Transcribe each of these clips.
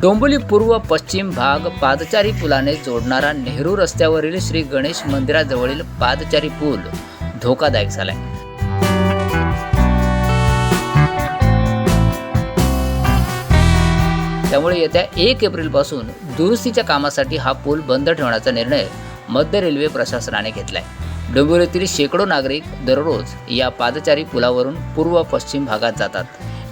डोंबोली पूर्व पश्चिम भाग पादचारी पुलाने जोडणारा नेहरू रस्त्यावरील श्री गणेश मंदिराजवळील पादचारी पूल धोकादायक झालाय. त्यामुळे येत्या एक एप्रिलपासून दुरुस्तीच्या कामासाठी हा पूल बंद ठेवण्याचा निर्णय मध्य रेल्वे प्रशासनाने घेतलाय. डोंबिवलीतील शेकडो नागरिक दररोज या पादचारी पुलावरून पूर्व पश्चिम भागात जातात.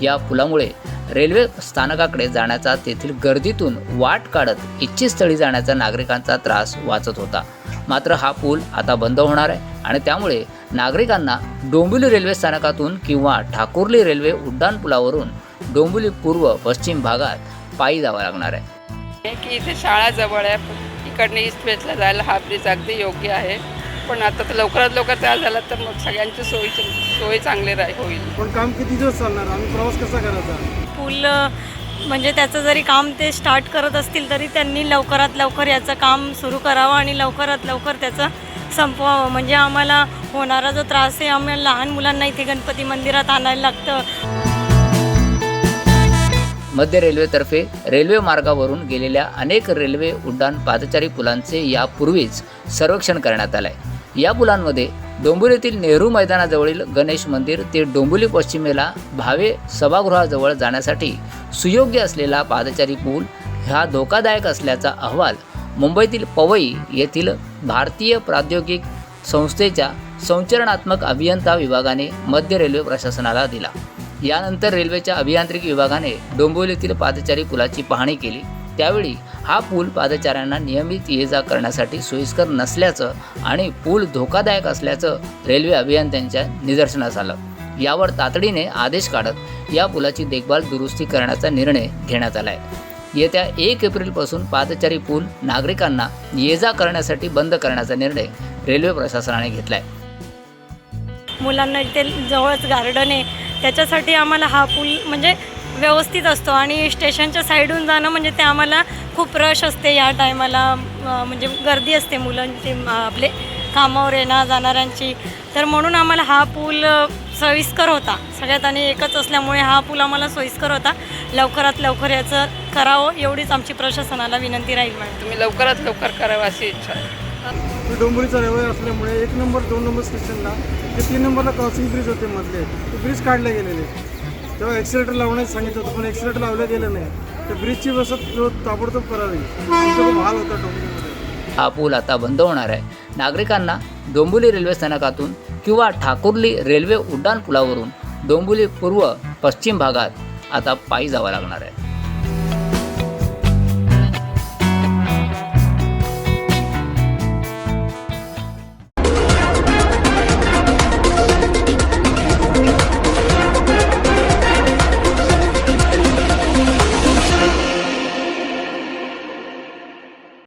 या पुलामुळे रेल्वे स्थानकाकडे जाण्याचा तेथील गर्दीतून वाट काढत इच्छितस्थळी जाण्याचा नागरिकांचा त्रास वाचत होता. मात्र हा पूल आता बंद होणार आहे आणि त्यामुळे नागरिकांना डोंबिवली रेल्वे स्थानकातून किंवा ठाकुर्ली रेल्वे उड्डाणपुलावरून डोंबिवली पूर्व पश्चिम भागात पायी जावं लागणार आहे. की इथे शाळा जवळ आहे इकडने ईस्ट वेस्टला जायला हा ब्रिज अगदी योग्य आहे. पण आता तर लवकरात लवकर तयार झाला तर मग सगळ्यांची सोयी सोय चांगली राही होईल. पण काम किती दिवस चालणार? आम्ही प्रवास कसा करायचा? पूल म्हणजे त्याचं जरी काम ते स्टार्ट करत असतील तरी त्यांनी लवकरात लवकर याचं काम सुरू करावं आणि लवकरात लवकर त्याचं संपवावं. म्हणजे आम्हाला होणारा जो त्रास आहे आम्हाला लहान मुलांना इथे गणपती मंदिरात आणायला लागतं. मध्य रेल्वेतर्फे रेल्वे मार्गावरून गेलेल्या अनेक रेल्वे उड्डाण पादचारी पुलांचे यापूर्वीच सर्वेक्षण करण्यात आलं आहे या पुलांमध्ये डोंबिवलीतील नेहरू मैदानाजवळील गणेश मंदिर ते डोंबिवली पश्चिमेला भावे सभागृहाजवळ जाण्यासाठी सुयोग्य असलेला पादचारी पूल हा धोकादायक असल्याचा अहवाल मुंबईतील पवई येथील भारतीय प्राद्योगिक संस्थेच्या संचरणात्मक अभियंता विभागाने मध्य रेल्वे प्रशासनाला दिला. यानंतर रेल्वेच्या अभियांत्रिकी विभागाने डोंबिवलीतील पादचारी पुलाची पाहणी केली. त्यावेळी हा पूल पादचाऱ्यांना नियमित ये जा करण्यासाठी सोयीस्कर नसल्याचं आणि पूल धोकादायक असल्याचं रेल्वे अभियंत्यांच्या निदर्शनास आलं. यावर तातडीने आदेश काढत या पुलाची देखभाल दुरुस्ती करण्याचा निर्णय घेण्यात आला आहे येत्या एक एप्रिलपासून पादचारी पूल नागरिकांना ये जा करण्यासाठी बंद करण्याचा निर्णय रेल्वे प्रशासनाने घेतला आहे मुलांना इथे जवळच गार्डन आहे. त्याच्यासाठी आम्हाला हा पूल म्हणजे व्यवस्थित असतो आणि स्टेशनच्या साईडहून जाणं म्हणजे ते आम्हाला खूप रश असते या टायमाला म्हणजे गर्दी असते मुलांची आपले कामावर येणार जाणाऱ्यांची. तर म्हणून आम्हाला हा पूल सोयीस्कर होता. सगळ्यात आणि एकच असल्यामुळे हा पूल आम्हाला सोयीस्कर होता. लवकरात लवकर याचं करावं एवढीच आमची प्रशासनाला विनंती राहील मॅडम. तुम्ही लवकरात लवकर करावं अशी इच्छा आहे. मी डोंबिवलीचा रहिवासी असल्यामुळे एक नंबर दोन नंबर स्टेशनला ते तीन नंबरला क्रॉसिंग ब्रिज होते मधले. ते ब्रिज काढले गेलेले. तेव्हा एक्सिलेटर लावण्यास सांगितलं होतं पण एक्सिलेटर लावलं गेलं नाही. तर ब्रिजची बसत जो ताबडतोब करावी. हाल होता डोंबिवलीमध्ये. हा पूल आता बंद होणार आहे. नागरिकांना डोंबिवली रेल्वे स्थानकातून किंवा ठाकुर्ली रेल्वे उड्डाण पुलावरून डोंबिवली पूर्व पश्चिम भागात आता पायी जावं लागणार आहे.